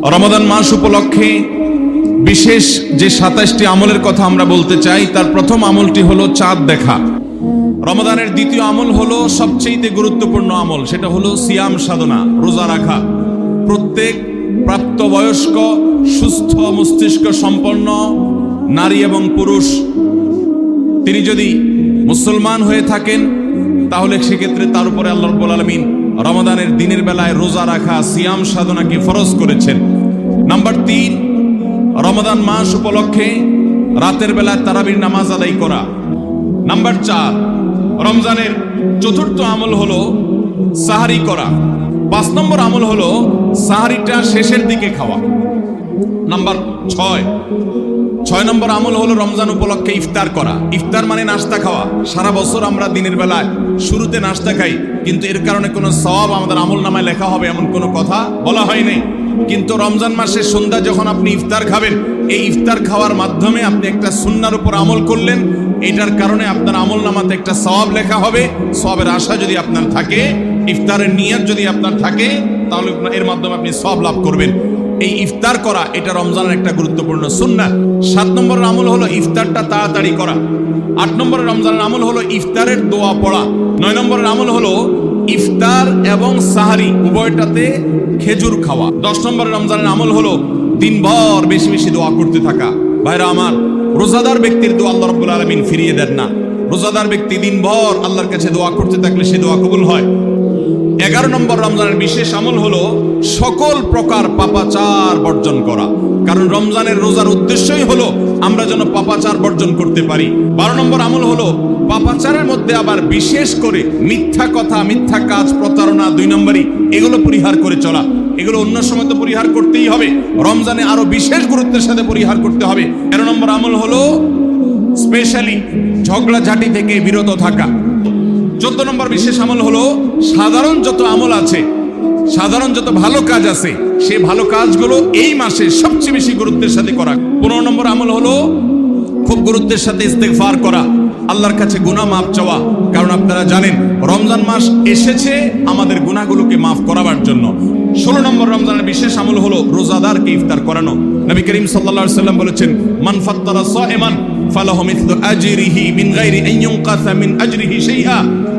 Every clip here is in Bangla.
রমাদান মাস উপলক্ষে বিশেষ যে সাতাশটি আমলের কথা আমরা বলতে চাই, তার প্রথম আমলটি হলো চাঁদ দেখা। রমাদানের দ্বিতীয় আমল হলো সবচেয়ে গুরুত্বপূর্ণ আমল, সেটা হলো সিয়াম সাধনা, রোজা রাখা। প্রত্যেক প্রাপ্তবয়স্ক, সুস্থ মস্তিষ্ক সম্পন্ন নারী এবং পুরুষ, তিনি যদি মুসলমান হয়ে থাকেন, তাহলে সেক্ষেত্রে তার উপরে আল্লাহ রব্বুল আলমিন রমাদানের দিনের বেলায় রোজা রাখা, সিয়াম সাধনাকে ফরজ করেছেন। নাম্বার তিন রমাদান মাস উপলক্ষে রাতের বেলায় তারাবির নামাজ আদায় করা। নাম্বার চার, রমজানের চতুর্থ আমল হলো সাহারি করা। পাঁচ নম্বর আমল হলো সাহারিটা শেষের দিকে খাওয়া। নাম্বার ছয়। ছয় নম্বর আমল হলো রমজান উপলক্ষে ইফতার করা। ইফতার মানে নাস্তা খাওয়া। সারা বছর আমরা দিনের বেলায় শুরুতে নাস্তা খাই, কিন্তু এর কারণে কোনো সব আমাদের আমল নামায় লেখা হবে এমন কোনো কথা বলা হয়নি। কিন্তু রমজান মাসের সন্ধ্যা যখন আপনি ইফতার খাবেন, এই ইফতার খাওয়ার মাধ্যমে আপনি একটা সুন্নার উপর আমল করলেন, এটার কারণে আপনার আমল নামাতে একটা সওয়াব লেখা হবে সবের আশা যদি আপনার থাকে, ইফতারের নিয়ত যদি আপনার থাকে, তাহলে এর মাধ্যমে আপনি সব লাভ করবেন। এই ইফতার করা, এটা রমজানের একটা গুরুত্বপূর্ণ সুন্না সাত নম্বরের আমল হলো ইফতারটা তাড়াতাড়ি করা। আট নম্বরের রমজানের আমল হলো ইফতারের দোয়া পড়া। নয় নম্বরের আমল হলো ইফতার এবং সাহারি উভয়টাতে খেজুর খাওয়া। দশ নম্বর রমজানের আমল হলো দিনভর বেশি বেশি দোয়া করতে থাকা। ভাইরা আমার, রোজাদার ব্যক্তির দোয়া আল্লাহ রব্বুল আলমিন ফিরিয়ে দেন না। রোজাদার ব্যক্তি দিনভর আল্লাহর কাছে দোয়া করতে থাকলে সে দোয়া কবুল হয়। এগারো নম্বর রমজানের বিশেষ আমল হলো সকল প্রকার পাপাচার বর্জন করা। কারণ রমজানের রোজার উদ্দেশ্যই হলো আমরা যেন পাপাচার বর্জন করতে পারি। বারো নম্বর আমল হলো, পাপাচারের মধ্যে আবার বিশেষ করে মিথ্যা কথা, মিথ্যা কাজ, প্রতারণা দুই নম্বরই, এগুলো পরিহার করে চলা। এগুলো অন্য সময় তো পরিহার করতেই হবে। রমজানে আরও বিশেষ গুরুত্বের সাথে পরিহার করতে হবে। তেরো নম্বর আমল হলো, স্পেশালি ঝগড়াঝাটি থেকে বিরত থাকা। চোদ্দ নম্বর বিশেষ আমল হলো, সাধারণ যত আমল আছে সাধারণ যত ভালো কাজ আছে সেই ভালো কাজগুলো এই মাসে সবচেয়ে বেশি গুরুত্বের সাথে করা। পনেরো নম্বর আমল হলো খুব গুরুত্বের সাথে ইস্তেগফার করা। আল্লাহর কাছে গুনাহ মাফ চাওয়া। কারণ আপনারা জানেন, রমজান মাস এসেছে আমাদের গুনাহগুলোকে মাফ করাবার জন্য। ষোলো নম্বর রমজানের বিশেষ আমল হলো রোজাদারকে ইফতার করানো। নবী করিম সাল্লাল্লাহু সাল্লাম বলেছেন, মান ফাত্তারা সাইমান ফালাহু মিথলু আজরিহি মিন মিন আজরিহি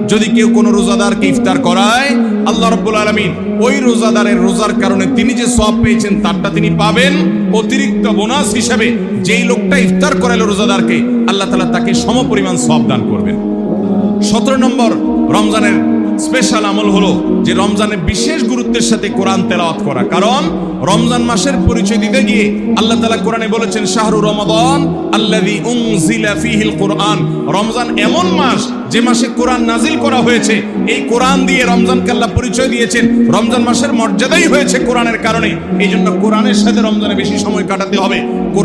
যদি কেউ কোনো রোজাদারকে ইফতার করায় আল্লাহ রব্বুল আলমিন ওই রোজাদারের রোজার কারণে তিনি যে সব পেয়েছেন, তারটা তিনি পাবেন। অতিরিক্ত বোনাস হিসাবে যেই লোকটা ইফতার করালো রোজাদারকে, আল্লাহ তালা তাকে সমপরিমাণ সব দান করবেন। সতেরো নম্বর রমজানের স্পেশাল আমল হলো যে রমজানের বিশেষ গুরুত্বের সাথে কোরআন তেলাওয়াত করা। কারণ রমজান মাসের পরিচয় দিতে গিয়ে আল্লাহ তাআলা কোরআনে বলেছেন, শাহরু রমাদান উনজিলা ফীহিল কোরআন। রমজান এমন মাস যে মাসে কোরআন নাজিল করা হয়েছে। এই কোরআন দিয়ে রমজানকে আল্লাহ পরিচয় দিয়েছেন। রমজান মাসের মর্যাদাই হয়েছে কোরআনের কারণে। এই জন্য কোরআনের সাথে রমজানে বেশি সময় কাটাতে হবে। কোরআন